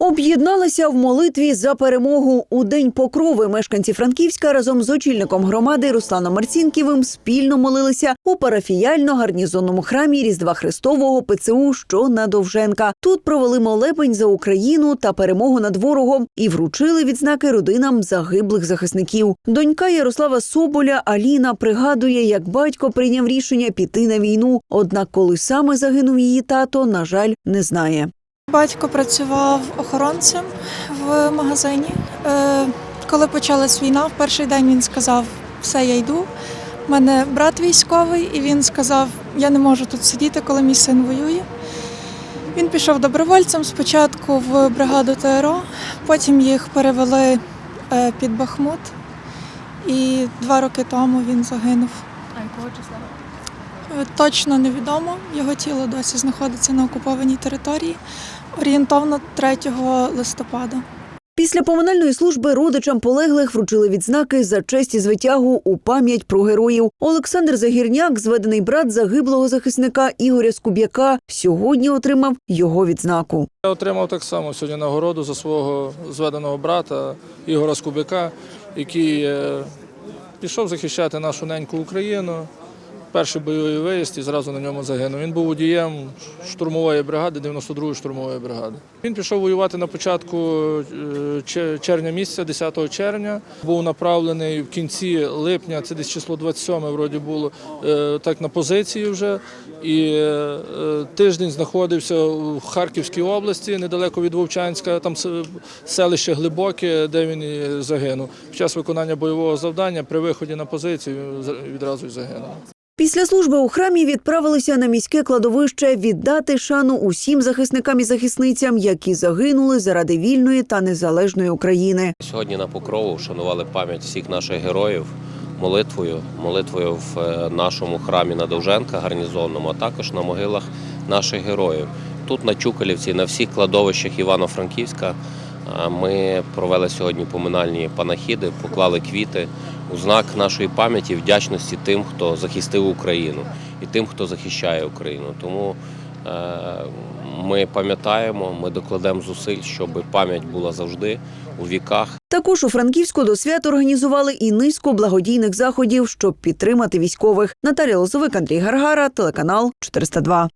Об'єдналися в молитві за перемогу у день покрови. Мешканці Франківська разом з очільником громади Русланом Марцінківим спільно молилися у парафіяльно-гарнізонному храмі Різдва Христового ПЦУ, що на Довженка. Тут провели молебень за Україну та перемогу над ворогом і вручили відзнаки родинам загиблих захисників. Донька Ярослава Соболя Аліна пригадує, як батько прийняв рішення піти на війну. Однак, коли саме загинув її тато, на жаль, не знає. Батько працював охоронцем в магазині. Е, Коли почалась війна, в перший день він сказав: все, я йду. У мене брат військовий, і він сказав: Я не можу тут сидіти, коли мій син воює. Він пішов добровольцем спочатку в бригаду ТРО, потім їх перевели е, під Бахмут, і два роки тому він загинув. А якого числа? Е, Точно невідомо. Його тіло досі знаходиться на окупованій території орієнтовно 3 листопада. Після поминальної служби родичам полеглих вручили відзнаки за честь і звитягу у пам'ять про героїв. Олександр Загірняк, зведений брат загиблого захисника Ігоря Скуб'яка, сьогодні отримав його відзнаку. Я отримав так само сьогодні нагороду за свого зведеного брата Ігора Скубяка, який е, пішов захищати нашу неньку Україну. Перший бойовий виїзд і зразу на ньому загинув. Він був водієм штурмової бригади, 92-ї штурмової бригади. Він пішов воювати на початку е, червня місяця, 10 червня. Був направлений в кінці липня, це десь число 27 вроді було, е, так на позиції вже. І е, тиждень знаходився в Харківській області, недалеко від Вовчанська, там селище Глибоке, де він загинув. Під час виконання бойового завдання при виході на позицію відразу й загинув. Після служби у храмі відправилися на міське кладовище віддати шану усім захисникам і захисницям, які загинули заради вільної та незалежної України. Сьогодні на покрову вшанували пам'ять всіх наших героїв молитвою, молитвою в е, нашому храмі на Довженка гарнізонному, а також на могилах наших героїв. Тут на Чукалівці, на всіх кладовищах Івано-Франківська ми провели сьогодні поминальні панахіди, поклали квіти у знак нашої пам'яті, вдячності тим, хто захистив Україну і тим, хто захищає Україну. Тому е, ми пам'ятаємо, ми докладемо зусиль, щоб пам'ять була завжди у віках. Також у Франківську до свят організували і низку благодійних заходів, щоб підтримати військових. Наталія Лозовик, Андрій Гаргара, телеканал 402.